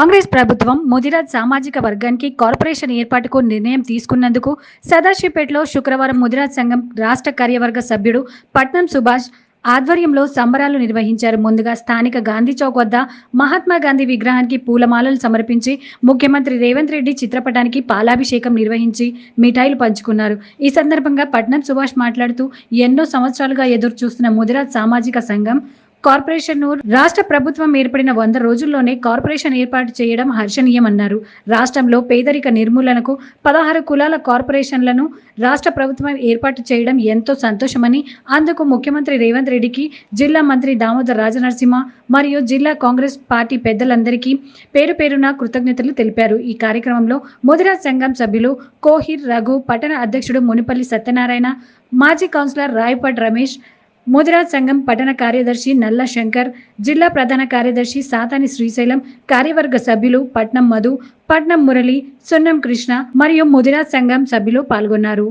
కాంగ్రెస్ ప్రభుత్వం ముదిరాజ్ సామాజిక వర్గానికి కార్పొరేషన్ ఏర్పాటుకు నిర్ణయం తీసుకున్నందుకు సదాశివపేటలో శుక్రవారం ముదిరాజ్ సంఘం రాష్ట్ర కార్యవర్గ సభ్యుడు పట్నం సుభాష్ ఆధ్వర్యంలో సంబరాలు నిర్వహించారు. ముందుగా స్థానిక గాంధీ చౌక్ వద్ద మహాత్మా గాంధీ విగ్రహానికి పూలమాలలు సమర్పించి ముఖ్యమంత్రి రేవంత్ రెడ్డి చిత్రపటానికి పాలాభిషేకం నిర్వహించి మిఠాయిలు పంచుకున్నారు. ఈ సందర్భంగా పట్నం సుభాష్ మాట్లాడుతూ ఎన్నో సంవత్సరాలుగా ఎదురు చూస్తున్న ముదిరాజ్ సామాజిక సంఘం కార్పొరేషన్ను రాష్ట్ర ప్రభుత్వం ఏర్పడిన వంద రోజుల్లోనే కార్పొరేషన్ ఏర్పాటు చేయడం హర్షణీయమన్నారు. రాష్ట్రంలో పేదరిక నిర్మూలనకు పదహారు కులాల కార్పొరేషన్లను రాష్ట్ర ప్రభుత్వం ఏర్పాటు చేయడం ఎంతో సంతోషమని అందుకు ముఖ్యమంత్రి రేవంత్ రెడ్డికి జిల్లా మంత్రి దామోదర్ రాజనరసింహ మరియు జిల్లా కాంగ్రెస్ పార్టీ పెద్దలందరికీ పేరు పేరున కృతజ్ఞతలు తెలిపారు. ఈ కార్యక్రమంలో ముదిరాజ్ సంఘం సభ్యులు కోహిర్ రఘు పట్టణ అధ్యక్షుడు మునిపల్లి సత్యనారాయణ మాజీ కౌన్సిలర్ రాయపట్ రమేష్ మోదిరాజ్ సంఘం పట్టణ కార్యదర్శి నల్ల శంకర్ జిల్లా ప్రధాన కార్యదర్శి సాతాని శ్రీశైలం కార్యవర్గ సభ్యులు పట్నం మధు పట్నం మురళి సున్నం కృష్ణ మరియు ముదిరాజ్ సంఘం సభ్యులు పాల్గొన్నారు.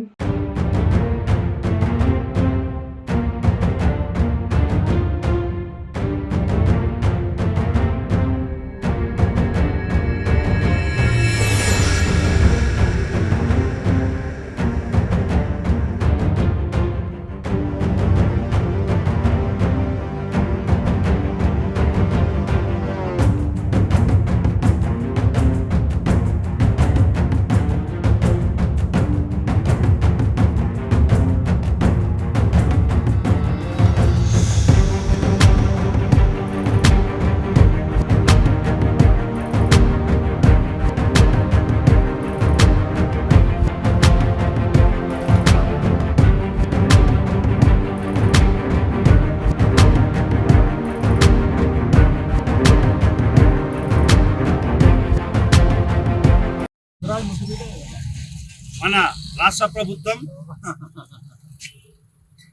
రాష్ట్ర ప్రభుత్వం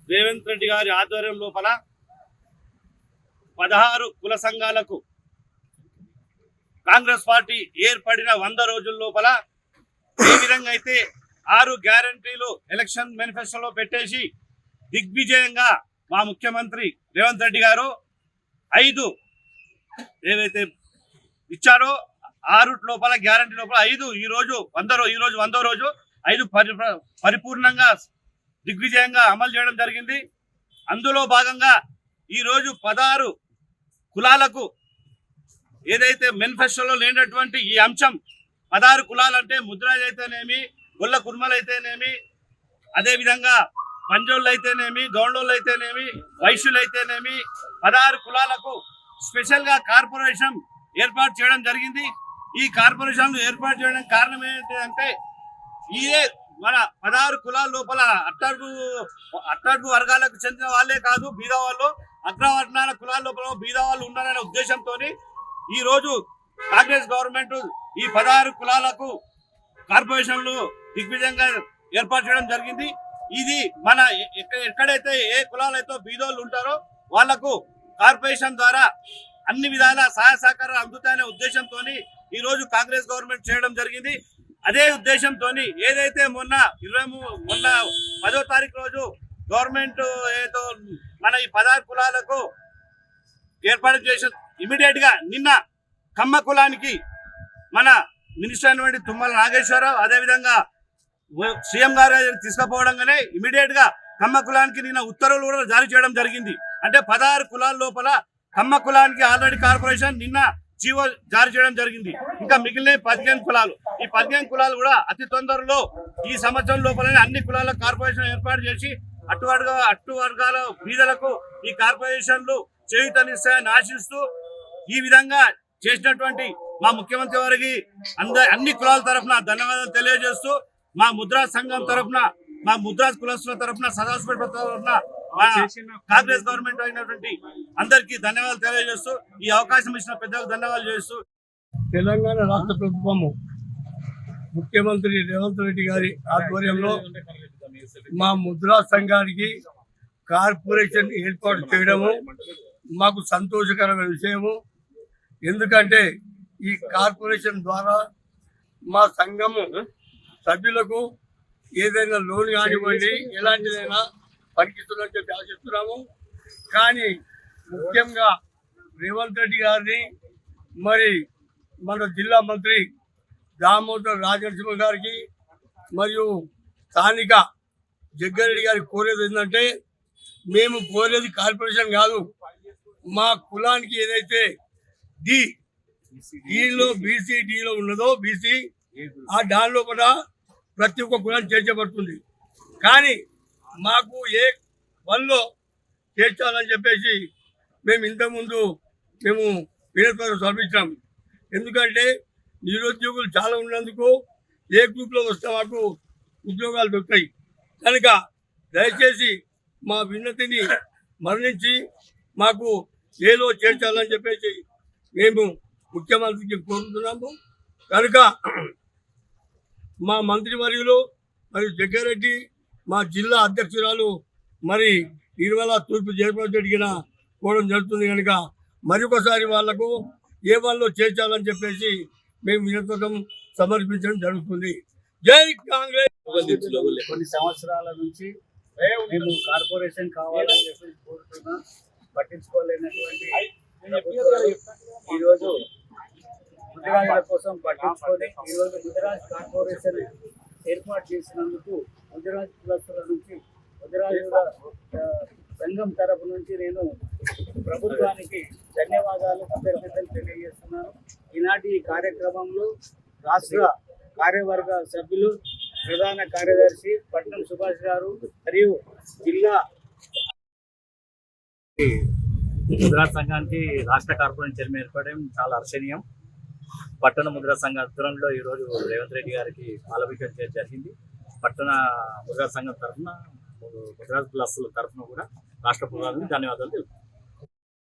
రేవంత్ రెడ్డి గారి ఆధ్వర్యం లోపల పదహారు కుల సంఘాలకు కాంగ్రెస్ పార్టీ ఏర్పడిన వంద రోజుల లోపల ఏ విధంగా అయితే ఆరు గ్యారంటీలు ఎలక్షన్ మేనిఫెస్టోలో పెట్టేసి దిగ్విజయంగా మా ముఖ్యమంత్రి రేవంత్ రెడ్డి గారు ఐదు ఏవైతే ఇచ్చారో ఆరు లోపల గ్యారంటీ లోపల ఐదు ఈ రోజు వంద రోజు ఈ రోజు వందో రోజు ఐదు పరి పరిపూర్ణంగా దిగ్విజయంగా అమలు చేయడం జరిగింది. అందులో భాగంగా ఈరోజు పదహారు కులాలకు ఏదైతే మేనిఫెస్టోలో లేనటువంటి ఈ అంశం పదహారు కులాలంటే ముద్రాజ్ అయితేనేమి గొల్ల కుర్మలైతేనేమి అయితేనేమి అదేవిధంగా పంజోళ్ళు అయితేనేమి గౌండోళ్ళు అయితేనేమి వైశ్యులు అయితేనేమి పదహారు కులాలకు స్పెషల్గా కార్పొరేషన్ ఏర్పాటు చేయడం జరిగింది. ఈ కార్పొరేషన్లు ఏర్పాటు చేయడానికి కారణం ఏంటంటే ఇదే మన పదహారు కులాల లోపల అట్టడుగు అట్టడుగు వర్గాలకు చెందిన వాళ్ళే కాదు బీద వాళ్ళు అగ్రవర్ణాల కులాల లోపల బీద వాళ్ళు ఉన్నారనే ఉద్దేశంతో ఈ రోజు కాంగ్రెస్ గవర్నమెంట్ ఈ పదహారు కులాలకు కార్పొరేషన్లు దిగ్విజయంగా ఏర్పాటు చేయడం జరిగింది. ఇది మన ఎక్కడైతే ఏ కులాలైతే బీదోళ్ళు ఉంటారో వాళ్ళకు కార్పొరేషన్ ద్వారా అన్ని విధాల సహాయ సహకారాలు అందుతాయనే ఉద్దేశంతో ఈ రోజు కాంగ్రెస్ గవర్నమెంట్ చేయడం జరిగింది. అదే ఉద్దేశంతో ఏదైతే మొన్న ఇరవై మొన్న పదో తారీఖు రోజు గవర్నమెంట్ ఏదో మన ఈ పదహారు కులాలకు ఏర్పాటు చేసిన ఇమీడియట్గా నిన్న కమ్మ కులానికి మన మినిస్టర్ అయినటువంటి తుమ్మల నాగేశ్వరరావు అదేవిధంగా సీఎం గారు తీసుకుపోవడంగానే ఇమీడియట్గా కమ్మ కులానికి నిన్న ఉత్తర్వులు కూడా జారీ చేయడం జరిగింది. అంటే పదహారు కులాల లోపల కమ్మ కులానికి ఆల్రెడీ కార్పొరేషన్ నిన్న జీవో జారీ చేయడం జరిగింది. ఇంకా మిగిలిన పదిహేను కులాలు. ఈ పదిహేను కులాలు కూడా అతి తొందరలో ఈ సంవత్సరం లోపలనే అన్ని కులాల కార్పొరేషన్ ఏర్పాటు చేసి అటు వర్గ అట్టు వర్గాల బీదలకు ఈ కార్పొరేషన్లు చేయుతనిస్తాయని ఆశిస్తూ ఈ విధంగా చేసినటువంటి మా ముఖ్యమంత్రి వారికి అంద అన్ని కులాల తరఫున ధన్యవాదాలు తెలియజేస్తూ మా ముద్రా సంఘం తరఫున మా ముద్రా కులస్తుల తరఫున సదాశివపేట తరఫున కాంగ్రెస్ గవర్నమెంట్ అయినటువంటి అందరికీ ధన్యవాదాలు తెలియజేస్తూ ఈ అవకాశం ఇచ్చిన పెద్దలకు ధన్యవాదాలు చేస్తూ. తెలంగాణ రాష్ట్ర ప్రభుత్వము ముఖ్యమంత్రి రేవంత్ రెడ్డి గారి ఆధ్వర్యంలో మా ముద్రా సంఘానికి కార్పొరేషన్ ఏర్పాటు చేయడము మాకు సంతోషకరమైన విషయము. ఎందుకంటే ఈ కార్పొరేషన్ ద్వారా మా సంఘము సభ్యులకు ఏదైనా లోన్ కానివ్వండి ఎలాంటిదైనా పనికిస్తుందని చెప్పి ఆశిస్తున్నాము కానీ ముఖ్యంగా రేవంత్ రెడ్డి గారిని మరి మన జిల్లా మంత్రి దామోదర్ రాజనరసింహ గారికి మరియు స్థానిక జగ్గారెడ్డి గారికి కోరేది ఏంటంటే మేము కోరేది కార్పొరేషన్ కాదు. మా కులానికి ఏదైతే డి డిలో బీసీ డిలో ఉన్నదో బీసీ ఆ దానిలో కూడా ప్రతి ఒక్క కులాన్ని చేర్చబడుతుంది. కానీ మాకు ఏ వన్లో చేర్చాలని చెప్పేసి మేము ఇంతకుముందు మేము వినతిపత్రం సమర్పించాం. ఎందుకంటే నిరుద్యోగులు చాలా ఉన్నందుకు ఏ గ్రూప్లో వస్తే మాకు ఉద్యోగాలు దొరుకుతాయి. కనుక దయచేసి మా విన్నతిని మరణించి మాకు ఏలో చేర్చాలని చెప్పేసి మేము ముఖ్యమంత్రికి కోరుతున్నాము. కనుక మా మంత్రివర్యులు మరియు జగ్గారెడ్డి మా జిల్లా అధ్యక్షురాలు మరి నిర్మల తూర్పు జయప్రద అడిగిన కోవడం జరుగుతుంది కనుక మరొకసారి వాళ్ళకు ఏ వాళ్ళు చేర్చాలని చెప్పేసి మేము వినతుకం సమర్పించడం జరుగుతుంది. జై కాంగ్రెస్! కొన్ని సంవత్సరాల నుంచి మేము కార్పొరేషన్ కావాలని చెప్పి కోరుతున్నా. పట్టించుకోలేనటువంటి ఈరోజు గుజరాత్ల కోసం పట్టించుకొని ఈరోజు గుజరాత్ కార్పొరేషన్ ఏర్పాటు చేసినందుకు ముదిరాజ్ కులస్తుల నుంచి ముదిరాజుల సంఘం తరపు నుంచి నేను ప్రభుత్వానికి ధన్యవాదాలు కృతజ్ఞతలు తెలియజేస్తున్నాను. ఈనాటి ఈ కార్యక్రమంలో రాష్ట్ర కార్యవర్గ సభ్యులు ప్రధాన కార్యదర్శి పట్నం సుభాష్ గారు మరియు జిల్లా ముద్రా సంఘానికి రాష్ట్ర కార్పొరేషన్ చైర్మన్ ఏర్పడడం చాలా హర్షణీయం పట్టణ ముద్రా సంఘ ఆధ్వర్యంలో ఈరోజు రేవంత్ రెడ్డి గారికి పాలభిషేకం చేయడం జరిగింది. పట్టణ ముద్రా సంఘం తరఫున ముద్రా క్లాసుల తరఫున కూడా రాష్ట్ర ప్రభుత్వానికి ధన్యవాదాలు తెలుపుతున్నాను